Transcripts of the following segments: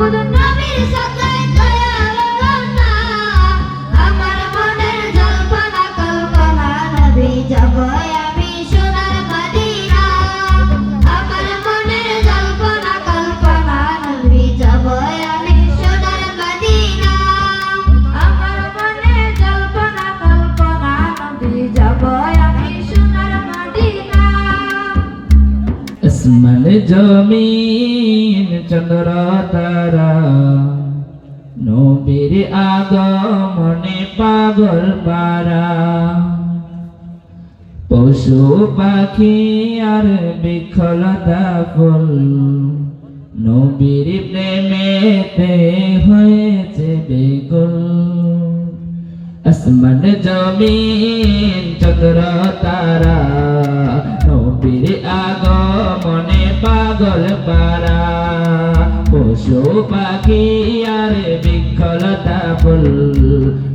புதுண்டு আসমান জমিন চন্দ্র তারা নবীর আগমনে পাগল পারা। পশু পাখি আর বিখলতা ফুল। নবীর প্রেমেতে হয়েছে বেগুল আসমান জমিন চন্দ্র তারা নবীর আগমনে পাগল পারা পশু পাখি আর বিকলতা ফুল।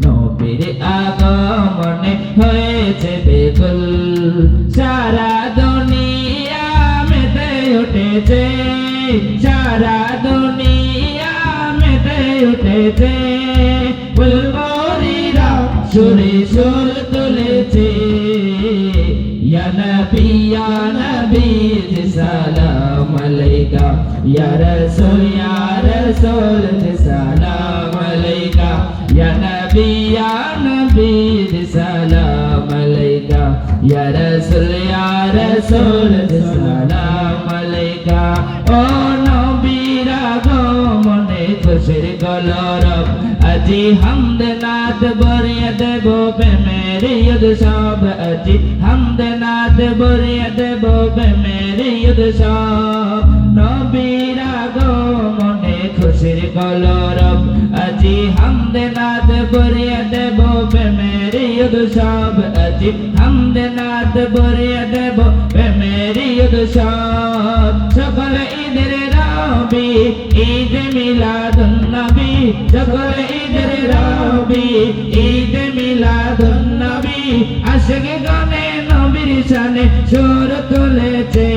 নবীর আগমনে হয়েছে বেগুল সারা দুনিয়া মেতে উঠেছে, সারা দুনিয়া মেতে উঠেছে। ফুলমরিরা সুরে সুর তুলেছে। ইয়া রাসূল ইয়া রাসূল জি সালাম আলাইকা। ইয়া নবী ইয়া নবী জি সালাম আলাইকা। ইয়া রাসূল ইয়া রাসূল জি সালাম আলাইকা। ও নবীর আগমনে খুশির গলরব আজি হামদ নাদ বরিয়া দেব প্রেমের সব। আজি নাদ বরিয়া দেব প্রেমের ইয়দ সব নবীর আগমনে খুশির গলরব আজি হামদ নাদ বরিয়া দেব প্রেমের ইয়দ সব আজি হামদ নাদ বরিয়া দেব প্রেমের ইয়দ সকল ঈদের রবি ঈদ মিলাদুন নবী সকল ঈদের রবি ঈদ মিলাদুন নবী আশিক গানে নবীর শানে সুর তুলেছে।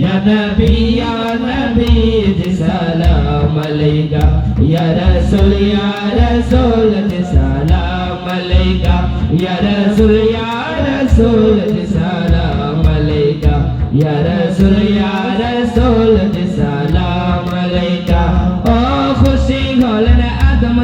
ইয়া নবী ইয়া নবী, জি সালাম আলাইকা। ইয়া রাসূল ইয়া রাসূল, জি সালাম আলাইকা। ইয়া রাসূল ইয়া রাসূল, জি সালাম আলাইকা। ইয়া রাসূল ইয়া রাসূল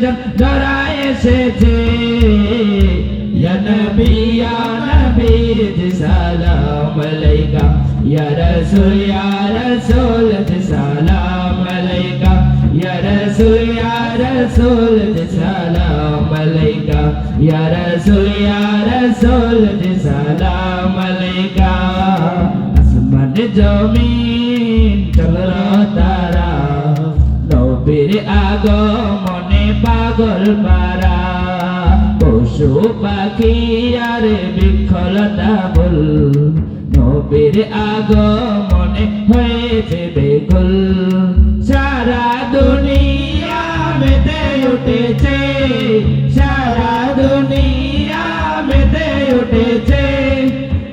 সে ধরা এসেছে ইয়া নবী ইয়া নবী সালাম আলাইকা ইয়া রাসূল ইয়া রাসূল সালাম আলাইকা ইয়া রাসূল ইয়া রাসূল সালাম আলাইকা তারা নবীর আগমনে পাগল পারা পশু পাখি আর বিক্ষলতা বল। নবীর আগমনে হয়েছে বেকুল। সারা দুনিয়া মেতে উঠেছে। সারা দুনিয়া মেতে উঠেছে।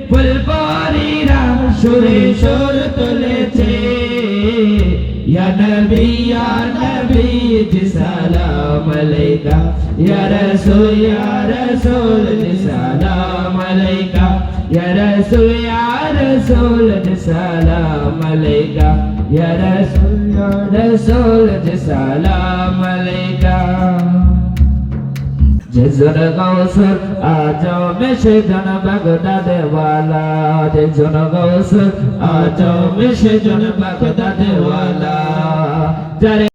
ফুলপরিরা সুরে সুর তুলেছে ইয়া নবী ইয়া নবী জি সালাম আলাইকা ইয়া রাসূল ইয়া রাসূল জি সালাম আলাইকা ইয়া রাসূল ইয়া রাসূল জি সালাম আলাইকা ইয়া রাসূল ইয়া রাসূল জি সালাম আলাইকা যেজন গৌসুর আজ মেশে জন বাগদাদে ওয়ালা